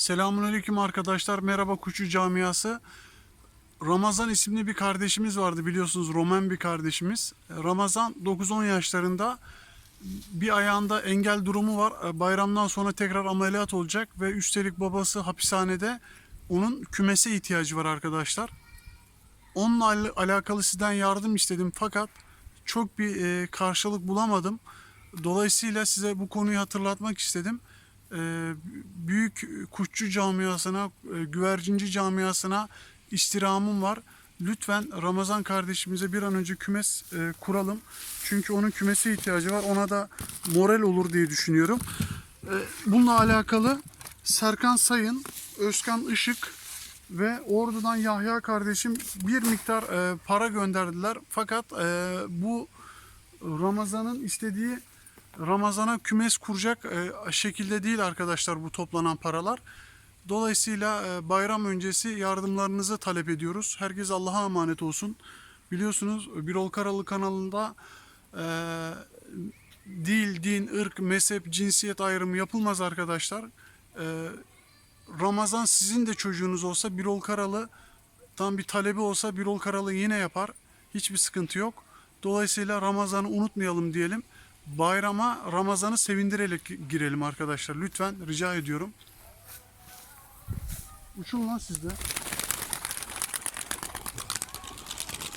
Selamünaleyküm arkadaşlar. Merhaba Kuşçu Camiası. Ramazan isimli bir kardeşimiz vardı biliyorsunuz Roman bir kardeşimiz. Ramazan 9-10 yaşlarında bir ayağında engel durumu var. Bayramdan sonra tekrar ameliyat olacak ve üstelik babası hapishanede. Onun kümese ihtiyacı var arkadaşlar. Onunla al- alakalı sizden yardım istedim fakat çok bir e, karşılık bulamadım. Dolayısıyla size bu konuyu hatırlatmak istedim. E, büyük kuşçu camiasına, e, güvercinci camiasına istirhamım var. Lütfen Ramazan kardeşimize bir an önce kümes e, kuralım. Çünkü onun kümese ihtiyacı var. Ona da moral olur diye düşünüyorum. Bununla alakalı Serkan Sayın, Özkan Işık ve Ordu'dan Yahya kardeşim bir miktar para gönderdiler. Fakat bu Ramazan'ın istediği Ramazan'a kümes kuracak e, şekilde değil arkadaşlar bu toplanan paralar. Dolayısıyla e, bayram öncesi yardımlarınızı talep ediyoruz. Herkes Allah'a emanet olsun. Biliyorsunuz Birol Karalı kanalında e, dil, din, ırk, mezhep, cinsiyet ayrımı yapılmaz arkadaşlar. E, Ramazan sizin de çocuğunuz olsa Birol Karalı tam bir talebi olsa Birol Karalı yine yapar. Hiçbir sıkıntı yok. Dolayısıyla Ramazan'ı unutmayalım diyelim. Bayrama Ramazan'ı sevindirerek girelim arkadaşlar. Lütfen rica ediyorum. Uçun lan siz de.